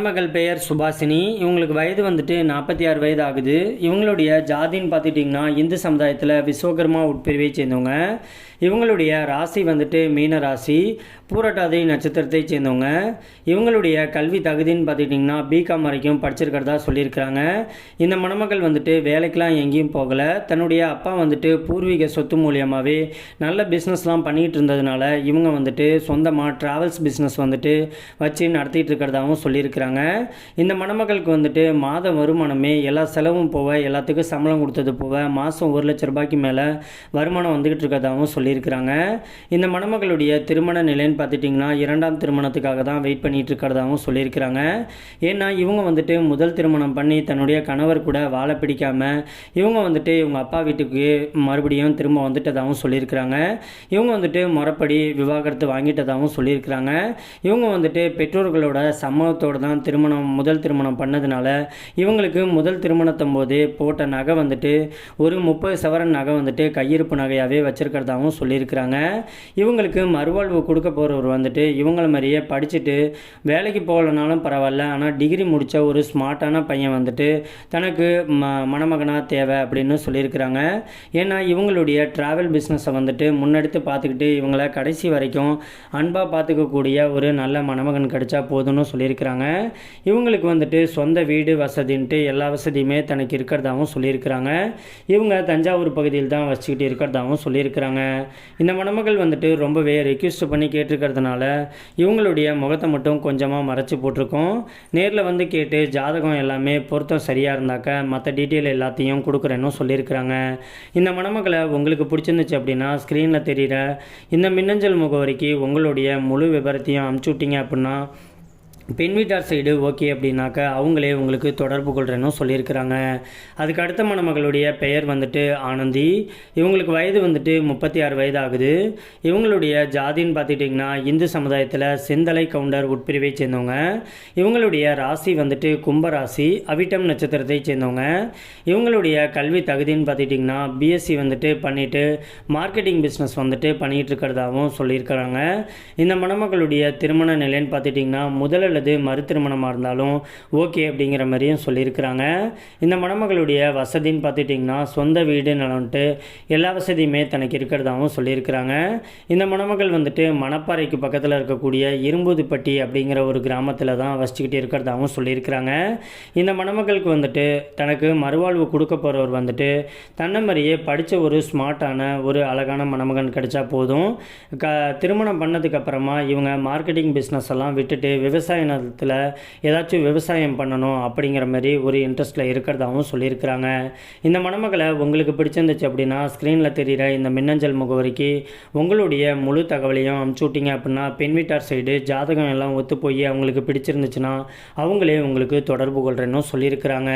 மணமகள் பெயர் சுபாசினி இவங்களுக்கு வயது வந்துட்டு நாற்பத்தி ஆறு வயது ஆகுது இவங்களுடைய ஜாதின்னு பார்த்துட்டிங்கன்னா இந்து சமுதாயத்தில் விஸ்வகர்மா உட்பிரிவை சேர்ந்தவங்க. இவங்களுடைய ராசி வந்துட்டு மீன ராசி பூரட்டாதி நட்சத்திரத்தை சேர்ந்தவங்க. இவங்களுடைய கல்வி தகுதின்னு பார்த்துக்கிட்டிங்கன்னா பிகாம் வரைக்கும் படிச்சிருக்கிறதா சொல்லியிருக்கிறாங்க. இந்த மணமகள் வந்துட்டு வேலைக்கெலாம் எங்கேயும் போகலை. தன்னுடைய அப்பா வந்துட்டு பூர்வீக சொத்து மூலியமாகவே நல்ல பிஸ்னஸ்லாம் பண்ணிகிட்டு இருந்ததுனால இவங்க வந்துட்டு சொந்தமாக ட்ராவல்ஸ் பிஸ்னஸ் வந்துட்டு வச்சு நடத்திட்டு இருக்கிறதாகவும் சொல்லியிருக்கிறாங்க. இந்த மணமகளுக்கு வந்துட்டு மாத வருமானமே எல்லா செலவும் போக எல்லாத்துக்கும் சம்பளம் கொடுத்தது போக மாதம் ஒரு லட்ச ரூபாய்க்கு மேலே வருமானம் வந்துக்கிட்டு இருக்கிறதாகவும் சொல்லியிருக்கிறாங்க. இந்த மணமகளுடைய திருமண நிலைன்னு பார்த்துட்டிங்கன்னா இரண்டாம் திருமணத்துக்காக தான் வெயிட் பண்ணிட்டு இருக்கிறதாகவும் சொல்லியிருக்கிறாங்க. ஏன்னா இவங்க வந்துட்டு முதல் திருமணம் பண்ணி தன்னுடைய கணவர் கூட வாழ பிடிக்காமல் இவங்க வந்துட்டு இவங்க அப்பா வீட்டுக்கு மறுபடியும் திரும்ப வந்துட்டதாகவும் சொல்லியிருக்கிறாங்க. இவங்க வந்துட்டு முறைப்படி விவாகரத்து வாங்கிட்டதாகவும் சொல்லியிருக்கிறாங்க. இவங்க வந்துட்டு பெற்றோர்களோட சம்மதத்தோடு தான் திருமணம் முதல் திருமணம் பண்ணதுனால இவங்களுக்கு முதல் திருமணத்தும் போது போட்ட நகை வந்துட்டு ஒரு முப்பது சவரன் நகை வந்துட்டு கையிருப்பு நகையாகவே வச்சுருக்கிறதாகவும் சொல்லியிருக்கிறாங்க. இவங்களுக்கு மறுவாழ்வு கொடுக்க போகிறவர் வந்துட்டு இவங்கள மாதிரியே படிச்சுட்டு வேலைக்கு போகலனாலும் பரவாயில்ல ஆனால் டிகிரி முடித்த ஒரு ஸ்மார்ட்டான பையன் வந்துட்டு தனக்கு ம மணமகனாக தேவை அப்படின்னு சொல்லியிருக்கிறாங்க. ஏன்னா இவங்களுடைய ட்ராவல் பிஸ்னஸை வந்துட்டு முன்னெடுத்து பார்த்துக்கிட்டு இவங்கள கடைசி வரைக்கும் அன்பாக பார்த்துக்கக்கூடிய ஒரு நல்ல மணமகன் கிடைச்சா போதும்னு சொல்லியிருக்கிறாங்க. இவங்களுக்கு வந்துட்டு சொந்த வீடு வசதின்ட்டு எல்லா வசதியுமே தனக்கு இருக்கிறதாகவும் சொல்லியிருக்கிறாங்க. இவங்க தஞ்சாவூர் பகுதியில் தான் வச்சுக்கிட்டு இருக்கிறதாகவும் சொல்லியிருக்கிறாங்க. இந்த மணமகள் வந்துட்டு ரொம்பவே ரெக்யூஸ்ட் பண்ணி கேட்டிருக்கிறதுனால இவங்களுடைய முகத்தை மட்டும் கொஞ்சமாக மறைச்சி போட்டிருக்கோம். நேரில் வந்து கேட்டு ஜாதகம் எல்லாமே பொருத்தம் சரியாக இருந்தாக்க மற்ற டீட்டெயில் எல்லாத்தையும் கொடுக்குறேன்னு சொல்லியிருக்கிறாங்க. இந்த மணமகளை உங்களுக்கு பிடிச்சிருந்துச்சு அப்படின்னா ஸ்க்ரீனில் தெரிகிற இந்த மின்னஞ்சல் முகவரிக்கு உங்களுடைய முழு விவரத்தையும் அமுச்சு விட்டீங்க அப்படின்னா பெண் வீட்டார் சைடு ஓகே அப்படின்னாக்க அவங்களே உங்களுக்கு தொடர்பு கொள்கிறேன்னு சொல்லியிருக்கிறாங்க. அதுக்கு அடுத்த மணமகளுடைய பெயர் வந்துட்டு ஆனந்தி. இவங்களுக்கு வயது வந்துட்டு முப்பத்தி ஆறு வயது ஆகுது இவங்களுடைய ஜாதின்னு பார்த்துட்டிங்கன்னா இந்து சமுதாயத்தில் செந்தலை கவுண்டர் உட்பிரிவை சேர்ந்தவங்க. இவங்களுடைய ராசி வந்துட்டு கும்பராசி அவிட்டம் நட்சத்திரத்தை சேர்ந்தவங்க. இவங்களுடைய கல்வி தகுதின்னு பார்த்துட்டிங்கன்னா பிஎஸ்சி வந்துட்டு பண்ணிவிட்டு மார்க்கெட்டிங் பிஸ்னஸ் வந்துட்டு பண்ணிகிட்டு இருக்கிறதாகவும் சொல்லியிருக்கிறாங்க. இந்த மணமகளுடைய திருமண நிலைன்னு பார்த்துட்டிங்கன்னா முதலில் அல்லது மறு திருமணமாக இருந்தாலும் ஓகே அப்படிங்கிற மாதிரியும் சொல்லியிருக்கிறாங்க. இந்த மணமகளுடைய வசதின்னு பார்த்துட்டிங்கன்னா சொந்த வீடு நலன்ட்டு எல்லா வசதியுமே தனக்கு இருக்கிறதாகவும் சொல்லியிருக்கிறாங்க. இந்த மணமகள் வந்துட்டு மணப்பாறைக்கு பக்கத்தில் இருக்கக்கூடிய இரும்புதுப்பட்டி அப்படிங்கிற ஒரு கிராமத்தில் தான் வசிச்சுக்கிட்டு இருக்கிறதாகவும் சொல்லியிருக்கிறாங்க. இந்த மணமகளுக்கு வந்துட்டு தனக்கு மறுவாழ்வு கொடுக்க போகிறவர் வந்துட்டு தன்னை மாதிரியே படித்த ஒரு ஸ்மார்ட்டான ஒரு அழகான மணமகன் கிடைச்சா போதும். க திருமணம் பண்ணதுக்கப்புறமா இவங்க மார்க்கெட்டிங் பிஸ்னஸ் எல்லாம் விட்டுட்டு விவசாய நிலத்தில் ஏதாச்சும் விவசாயம் பண்ணணும் அப்படிங்கிற மாதிரி ஒரு இன்ட்ரெஸ்ட்டில் இருக்கிறதாகவும் சொல்லியிருக்கிறாங்க. இந்த மணமகளை உங்களுக்கு பிடிச்சிருந்துச்சு அப்படின்னா ஸ்க்ரீனில் தெரிகிற இந்த மின்னஞ்சல் முகவரிக்கு உங்களுடைய முழு தகவலையும் அமுச்சு விட்டீங்க அப்படின்னா பெண் வீட்டார் சைடு ஜாதகம் எல்லாம் ஒத்து போய் அவங்களுக்கு பிடிச்சிருந்துச்சுன்னா அவங்களே உங்களுக்கு தொடர்பு கொள்கிறேன்னு சொல்லியிருக்கிறாங்க.